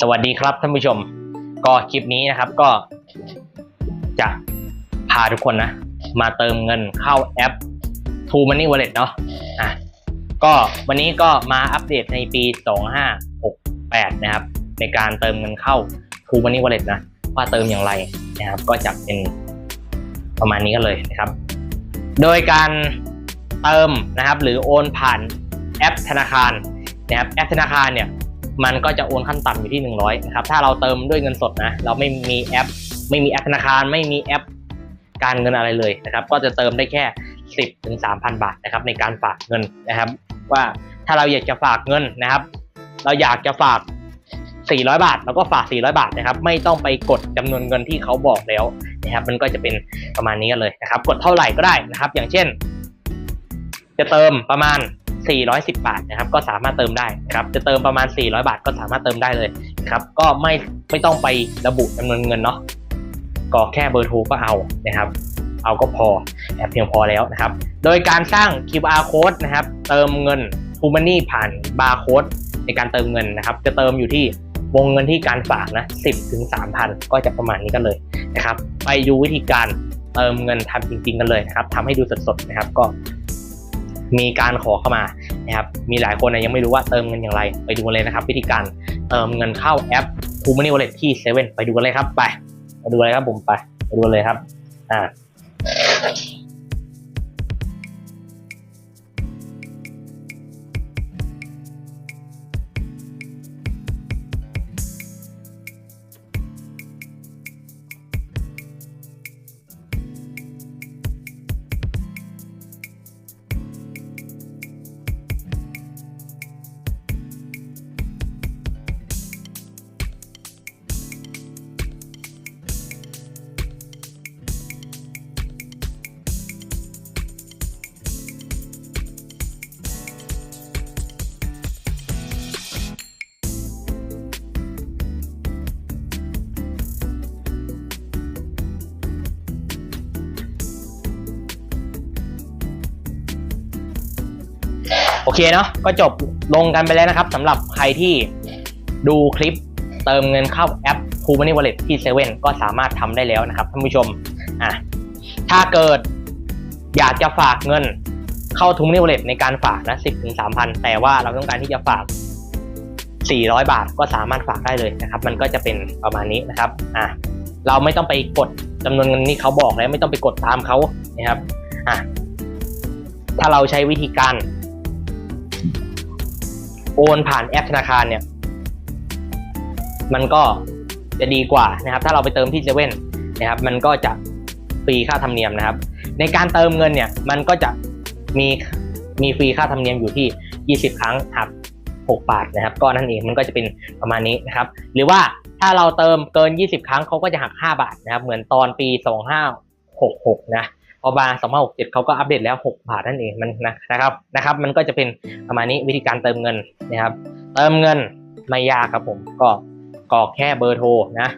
สวัสดีครับท่านผู้ชม ก็คลิปนี้นะครับก็จะพาทุกคนนะ มาเติมเงินเข้าแอป True Money Wallet เนาะอะก็วันนี้ก็มาอัปเดตในปี 2568 นะครับ ในการเติมเงินเข้า True Money Wallet นะ ว่าเติมอย่างไรนะครับ ก็จะเป็นประมาณนี้กันเลยนะครับ โดยการเติมนะครับ หรือโอนผ่านแอปธนาคารนะครับแอปธนาคารเนี่ยมันก็จะโอนขั้นต่ำอยู่ที่ 100นะครับถ้าเราเติมด้วยเงินสดนะเราไม่มีแอป ไม่มีแอปธนาคารไม่มีแอปการเงินอะไรเลยนะครับ ก็จะเติมได้แค่ 10ถึง3,000 บาทนะครับในการฝากเงินนะครับ ว่าถ้าเราอยากจะฝากเงินนะครับ เราอยากจะฝาก 400 บาทเราก็ฝาก 400 บาทนะครับ ไม่ต้องไปกดจำนวนเงินที่เขาบอกแล้ว นะครับมันก็จะเป็นประมาณนี้กันเลยนะครับ กดเท่าไหร่ก็ได้นะครับ อย่างเช่น จะเติมประมาณ 410 บาทนะครับ ก็สามารถเติมได้นะครับ จะเติมประมาณ 400 บาทก็สามารถเติมได้เลยนะครับก็ไม่ไม่ต้องไประบุจำนวนเงินเนาะก็แค่เบอร์โทรก็เอานะครับ เอาก็พอแอบเพียงพอแล้วนะครับ โดยการสร้าง QR code นะครับ เติมเงิน t ูมันนี่ผ่านบาร์โค้ดในการเติมเงินนะครับ จะเติมอยู่ที่วงเงินที่การฝากนะ10ถึง3,000 ก็จะประมาณนี้กันเลยนะครับ ไปดูวิธีการเติมเงินทำจริง ๆ กันเลยนะครับทำให้ดูสดๆนะครับก็ มีการขอเข้ามานะครับ มีหลายคนนะยังไม่รู้ว่าเติมเงินอย่างไร ไปดูกันเลยนะครับ วิธีการเติมเงินเข้าแอปคูมันนี่วอลเล็ตที่เซเว่นไปดูกันเลยครับ ไปไปดูเลยครับผมไปไปดูเลยครับ อ่า อเคเนาะก็จบลงกันไปแล้วนะครับสำหรับใครที่ดูคลิปเติมเงินเข้าแอป t ู Money Wallet ที่เซเว่นก็สามารถทำได้แล้วนะครับท่านผู้ชมอะถ้าเกิดอยากจะฝากเงินเข้า t ู Money Wallet ในการฝากนะ10ถึง3,000แต่ว่าเราต้องการที่จะฝาก 400 บาทก็สามารถฝากได้เลยนะครับ มันก็จะเป็นประมาณนี้นะครับอะเราไม่ต้องไปกดจำนวนเงินที่เขาบอกแล้วไม่ต้องไปกดตามเขานะครับอะถ้าเราใช้วิธีการ โอนผ่านแอปธนาคารเนี่ย มันก็จะดีกว่านะครับ ถ้าเราไปเติมที่เซเว่นนะครับ มันก็จะฟรีค่าธรรมเนียมนะครับ ในการเติมเงินเนี่ย มันก็จะมีมีฟรีค่าธรรมเนียมอยู่ที่ 20 ครั้งหัก6บาทนะครับ ก็นั่นเองมันก็จะเป็นประมาณนี้นะครับ หรือว่าถ้าเราเติมเกิน 20 ครั้งเขาก็จะหัก 5 บาทนะครับ เหมือนตอนปี 2566 นะ พอบา2567เขาก็อัปเดตแล้ว 6 บาทนั่นเองมันนะนะครับนะครับ มันก็จะเป็นประมาณนี้วิธีการเติมเงินนะครับ เติมเงินไม่ยากครับผมก็กรอกแค่เบอร์โทรนะ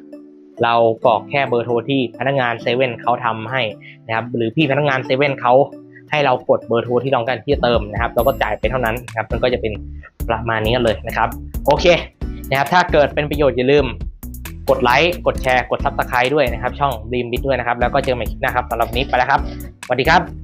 เรากรอกแค่เบอร์โทรที่พนักงานเซเว่นเขาทำให้นะครับหรือพี่พนักงานเซเว่นเขาให้เรากดเบอร์โทรที่ต้องการที่จะเติมนะครับเราก็จ่ายไปเท่านั้นนะครับมันก็จะเป็นประมาณนี้กันเลยนะครับ โอเคนะครับถ้าเกิดเป็นประโยชน์อย่าลืม กดไลค์ กดแชร์ กดซับสไครต์ด้วยนะครับ ช่องดีมบิทด้วยนะครับ แล้วก็เจอกันใหม่คลิปหน้าครับสำหรับวันนี้ไปแล้วครับ สวัสดีครับ